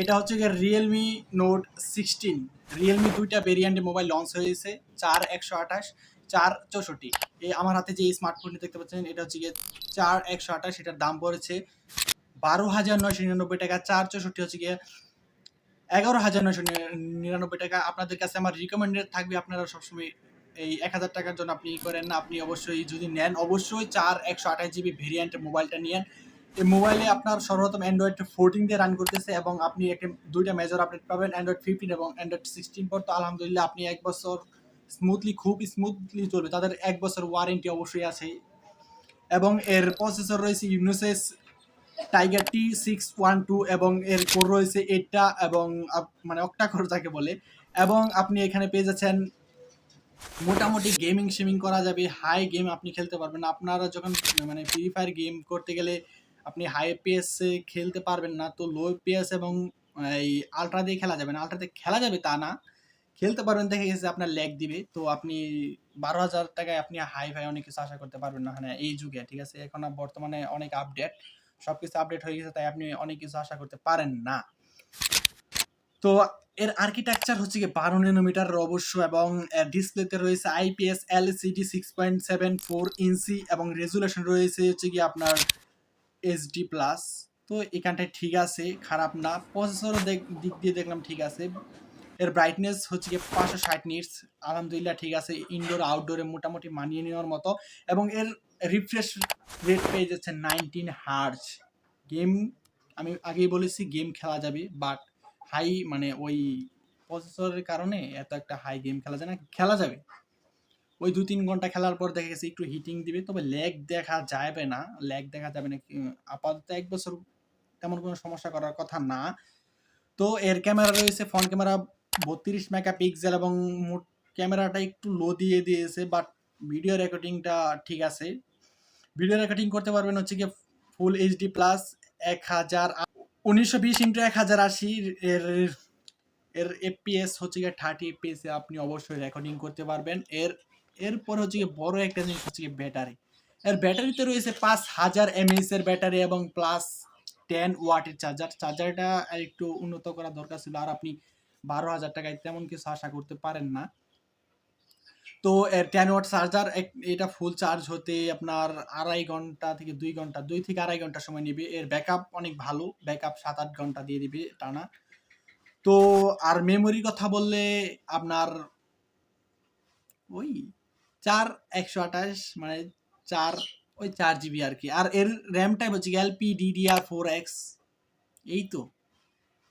এটা হচ্ছে গিয়ে রিয়েলমি নোট সিক্সটিন রিয়েলমি দুইটা ভেরিয়েন্টে মোবাইল লঞ্চ হয়েছে, চার একশো আঠাশ, চার চৌষট্টি। এই আমার হাতে যে স্মার্টফোনটি দেখতে পাচ্ছেন, এটা হচ্ছে গিয়ে চার একশো আঠাশ, এটার দাম পড়েছে বারো হাজার নয়শো নিরানব্বই টাকা, চার চৌষট্টি হচ্ছে গিয়ে এগারো হাজার নয়শো নিরানব্বই টাকা। আপনাদের কাছে আমার রিকমেন্ডেড থাকবে, আপনারা সবসময় এই এক হাজার টাকার জন্য আপনি করেন না, আপনি অবশ্যই যদি নেন, অবশ্যই চার একশো আঠাশ জিবি ভেরিয়েন্টের মোবাইলটা নিয়েন। এই মোবাইলে আপনার সর্বপ্রথম অ্যান্ড্রয়েড ফোরটিন দিয়ে রান করতেছে এবং আপনি একটা, দুইটা মেজর আপডেট পাবেন অ্যান্ড্রয়েড ফিফটিন এবং অ্যান্ড্রয়েড সিক্সটিন পর তো আলহামদুলিল্লাহ আপনি এক বছর স্মুথলি খুব স্মুথলি চলবে। তাদের এক বছর ওয়ারেন্টি অবশ্যই আছে। এবং এর প্রসেসর রয়েছে Unisoc Tiger T six one two এবং এর কোর রয়েছে এইটটা এবং মানে অক্টা কোর যাকে বলে। এবং আপনি এখানে পেয়ে যাচ্ছেন মোটামুটি গেমিং শেমিং করা যাবে। হাই গেম আপনি খেলতে পারবেন। আপনারা যখন মানে ফ্রি ফায়ার গেম করতে গেলে আপনি হাই পিএসে খেলতে পারবেন না, তো লো পিএস এবং এই আলট্রা দিয়ে খেলা যাবে না। আলট্রাতে খেলা যাবে তা না। খেলতে পারবেন দেখে গেছে আপনার ল্যাগ দিবে। তো আপনি বারো হাজার টাকায় আপনি হাই ফাই অনেক কিছু আশা করতে পারবেন না। হ্যাঁ এই যুগে, ঠিক আছে? এখন বর্তমানে অনেক আপডেট সব কিছু আপডেট হয়ে গেছে, তাই আপনি অনেক কিছু আশা করতে পারেন না। তো এর আর্কিটেকচার হচ্ছে কি বারো নানোমিটার অবশ্য এবং ডিসপ্লেতে রয়েছে IPS LCD six point seven four inch এবং রেজুলেশন রয়েছে হচ্ছে কি আপনার এইচডি প্লাস তো এখানটায় ঠিক আছে, খারাপ না। প্রসেসরও দিক দিয়ে দেখলাম ঠিক আছে। এর ব্রাইটনেস হচ্ছে কি পাঁচশো ষাট নিটস আলহামদুলিল্লাহ ঠিক আছে। ইনডোর আউটডোরে মোটামুটি মানিয়ে নেওয়ার মতো। এবং এর রিফ্রেশ রেট পেয়ে যাচ্ছে নাইনটিন হার্জ গেম আমি আগেই বলেছি গেম খেলা যাবে বাট হাই মানে ওই প্রসেসরের কারণে এত একটা হাই গেম খেলা যায় না, খেলা যাবে। ওই দু তিন ঘণ্টা খেলার পর দেখা গেছে একটু হিটিং দিবে, তবে ল্যাগ দেখা যাবে না। ল্যাগ দেখা যাবে না আপাতত এক বছর তেমন কোনো সমস্যা করার কথা না। তো এর ক্যামেরা রয়েছে ফ্রন্ট ক্যামেরা বত্রিশ মেগা পিক্সেল এবং মোট ক্যামেরাটা একটু লো দিয়ে দিয়েছে বাট ভিডিও রেকর্ডিংটা ঠিক আছে। ভিডিও রেকর্ডিং করতে পারবেন হচ্ছে গিয়ে ফুল এইচডি প্লাস এক হাজার উনিশশো বিশ ইন্টু এক হাজার আশি এর এর এফপিএস হচ্ছে গিয়ে থার্টি এফপিএস আপনি অবশ্যই রেকর্ডিং করতে পারবেন। এর এরপর হচ্ছে গিয়ে বড় একটা জিনিস হচ্ছে গিয়ে ব্যাটারি। এর ব্যাটারিতে রয়েছে পাঁচ হাজার এমএএস এর ব্যাটারি এবং প্লাস টেন ওয়াটের চার্জার চার্জারটা একটু উন্নত করা দরকার ছিল আর আপনি বারো হাজার টাকায় তেমন কিছু আশা করতে পারেন না। তো এর টেন ওয়াট চার্জার এটা ফুল চার্জ হতে আপনার আড়াই ঘণ্টা থেকে দুই ঘণ্টা, দুই থেকে আড়াই ঘণ্টা সময় নেবে। এর ব্যাকআপ অনেক ভালো ব্যাকআপ সাত আট ঘণ্টা দিয়ে দিবে টানা। তো আর মেমোরির কথা বললে আপনার ওই চার একশো আঠাশ মানে চার, ওই চার জিবি আর কি। আর এর র্যাম টাইপ হচ্ছে এলপি ডিডিআর ফোর এক্স এই তো।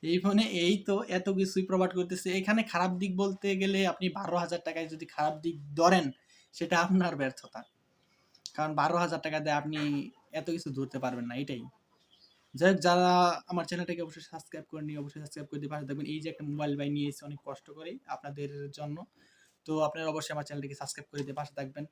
এই ফোনে, এই তো এত কিছুই প্রোভাইড করতেছে। এখানে খারাপ দিক বলতে গেলে আপনি বারো হাজার টাকায় যদি খারাপ দিক ধরেন, সেটা আপনার ব্যর্থতা। কারণ বারো হাজার টাকা দিয়ে আপনি এত কিছু ধরতে পারবেন না, এটাই। যাই হোক, যারা আমার চ্যানেলটাকে অবশ্যই সাবস্ক্রাইব করে নিয়ে অবশ্যই সাবস্ক্রাইব করে দিয়ে পাশে থাকবেন। এই যে একটা মোবাইল বাই নিয়ে এসেছি অনেক কষ্ট করে আপনাদের জন্য। তো আপনারা অবশ্যই আমার চ্যানেলটিকে সাবস্ক্রাইব করে দিয়ে পাশে থাকবেন।